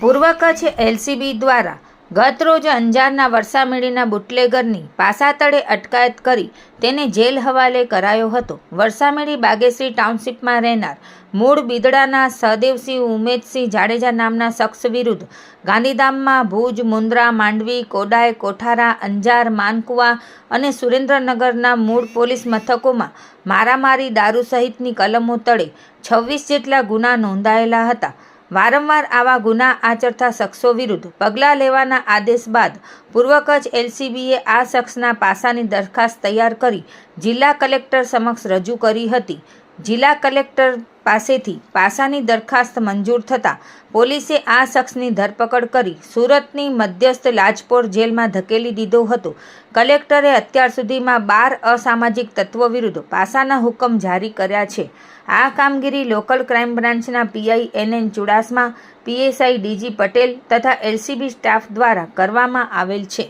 પૂર્વ કચ્છ એલસીબી દ્વારા ગત રોજ અંજારના વરસામેડીના બુટલેગરની પાસાતળે અટકાયત કરી તેને જેલ હવાલે કરાયો હતો. વરસામેડી બાગેશ્રી ટાઉનશીપમાં રહેનાર મૂળ બિદડાના સહદેવસિંહ ઉમેદસિંહ જાડેજા નામના શખ્સ વિરુદ્ધ ગાંધીધામમાં ભુજ, મુન્દ્રા, માંડવી, કોડાય, કોઠારા, અંજાર, માનકુવા અને સુરેન્દ્રનગરના મૂળ પોલીસ મથકોમાં મારામારી, દારૂ સહિતની કલમો તળે છવ્વીસ જેટલા ગુના નોંધાયેલા હતા. વારંવાર આવા ગુના આચરતા શખ્સો વિરુદ્ધ પગલાં લેવાના આદેશ બાદ પૂર્વ કચ્છ એલસીબીએ આ શખ્સના પાસાની દરખાસ્ત તૈયાર કરી જિલ્લા કલેક્ટર સમક્ષ રજૂ કરી હતી. જિલ્લા કલેક્ટર પાસેથી પાસાની દરખાસ્ત મંજૂર થતાં પોલીસે આ શખ્સની ધરપકડ કરી સુરતની મધ્યસ્થ લાજપોર જેલમાં ધકેલી દીધો હતો. કલેક્ટરે અત્યાર સુધીમાં બાર અસામાજિક તત્વો વિરુદ્ધ પાસાના હુકમ જારી કર્યા છે. આ કામગીરી લોકલ ક્રાઇમ બ્રાન્ચના PI N N Chudasama, PSI D G Patel તથા એલસીબી સ્ટાફ દ્વારા કરવામાં આવેલ છે.